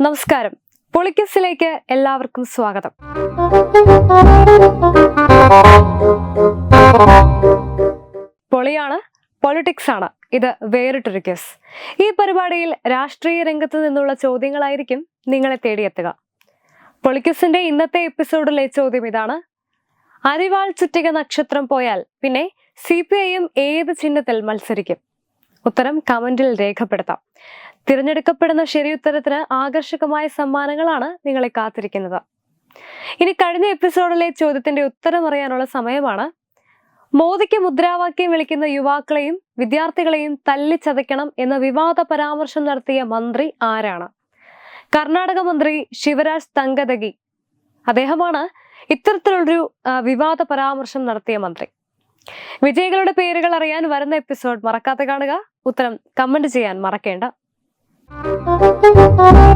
നമസ്കാരം. പൊളിക്കസിലേക്ക് എല്ലാവർക്കും സ്വാഗതം. പൊളിയാണ് പൊളിറ്റിക്സ് ആണ്. ഇത് വേറിട്ടൊരു കേസ്. ഈ പരിപാടിയിൽ രാഷ്ട്രീയ രംഗത്ത് നിന്നുള്ള ചോദ്യങ്ങളായിരിക്കും നിങ്ങളെ തേടിയെത്തുക. പൊളിക്കസിന്റെ ഇന്നത്തെ എപ്പിസോഡിലെ ചോദ്യം ഇതാണ്. അരിവാൾ ചുറ്റിക നക്ഷത്രം പോയാൽ പിന്നെ സി പി ഐ എം ഏത് ചിഹ്നത്തിൽ മത്സരിക്കും? ഉത്തരം കമന്റിൽ രേഖപ്പെടുത്താം. തിരഞ്ഞെടുക്കപ്പെടുന്ന ശരിയുത്തരത്തിന് ആകർഷകമായ സമ്മാനങ്ങളാണ് നിങ്ങളെ കാത്തിരിക്കുന്നത്. ഇനി കഴിഞ്ഞ എപ്പിസോഡിലെ ചോദ്യത്തിന്റെ ഉത്തരം അറിയാനുള്ള സമയമാണ്. മോദിക്ക് മുദ്രാവാക്യം വിളിക്കുന്ന യുവാക്കളെയും വിദ്യാർത്ഥികളെയും തല്ലിച്ചതയ്ക്കണം എന്ന വിവാദ പരാമർശം നടത്തിയ മന്ത്രി ആരാണ്? കർണാടക മന്ത്രി ശിവരാജ് തങ്കദഗി. അദ്ദേഹമാണ് ഇത്തരത്തിലുള്ളൊരു വിവാദ പരാമർശം നടത്തിയ മന്ത്രി. വിജയികളുടെ പേരുകൾ അറിയാൻ വരുന്ന എപ്പിസോഡ് മറക്കാതെ കാണുക. ഉത്തരം കമന്റ് ചെയ്യാൻ മറക്കേണ്ട. Thank you.